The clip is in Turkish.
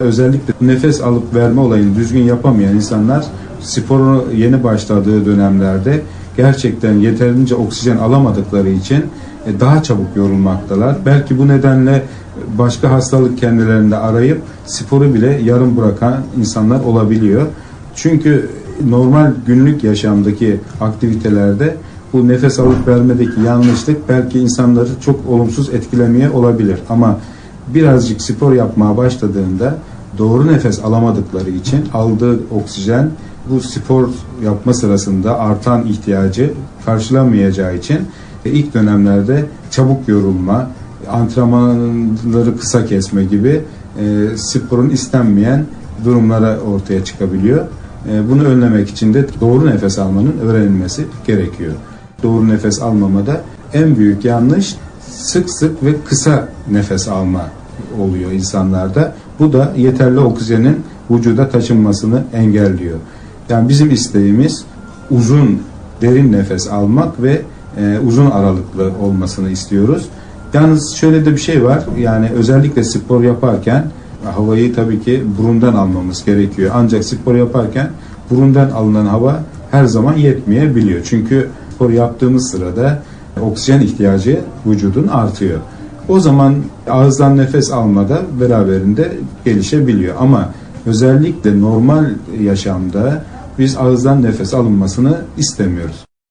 Özellikle nefes alıp verme olayını düzgün yapamayan insanlar sporu yeni başladığı dönemlerde gerçekten yeterince oksijen alamadıkları için e, daha çabuk yorulmaktalar. Belki bu nedenle başka hastalık kendilerinde arayıp sporu bile yarım bırakan insanlar olabiliyor. Çünkü normal günlük yaşamdaki aktivitelerde bu nefes alıp vermedeki yanlışlık belki insanları çok olumsuz etkilemeye olabilir. Ama birazcık spor yapmaya başladığında doğru nefes alamadıkları için aldığı oksijen bu spor yapma sırasında artan ihtiyacı karşılamayacağı için ilk dönemlerde çabuk yorulma, antrenmanları kısa kesme gibi e, sporun istenmeyen durumlara ortaya çıkabiliyor. E, bunu önlemek için de doğru nefes almanın öğrenilmesi gerekiyor. Doğru nefes almamada en büyük yanlış sık sık ve kısa nefes alma oluyor insanlarda. Bu da yeterli oksijenin vücuda taşınmasını engelliyor. Yani bizim isteğimiz uzun, derin nefes almak ve e, uzun aralıklı olmasını istiyoruz. Yalnız şöyle de bir şey var. Yani özellikle spor yaparken havayı tabii ki burundan almamız gerekiyor. Ancak spor yaparken burundan alınan hava her zaman yetmeyebiliyor. Çünkü spor yaptığımız sırada oksijen ihtiyacı vücudun artıyor. O zaman ağızdan nefes almada beraberinde gelişebiliyor. Ama özellikle normal yaşamda biz ağızdan nefes alınmasını istemiyoruz.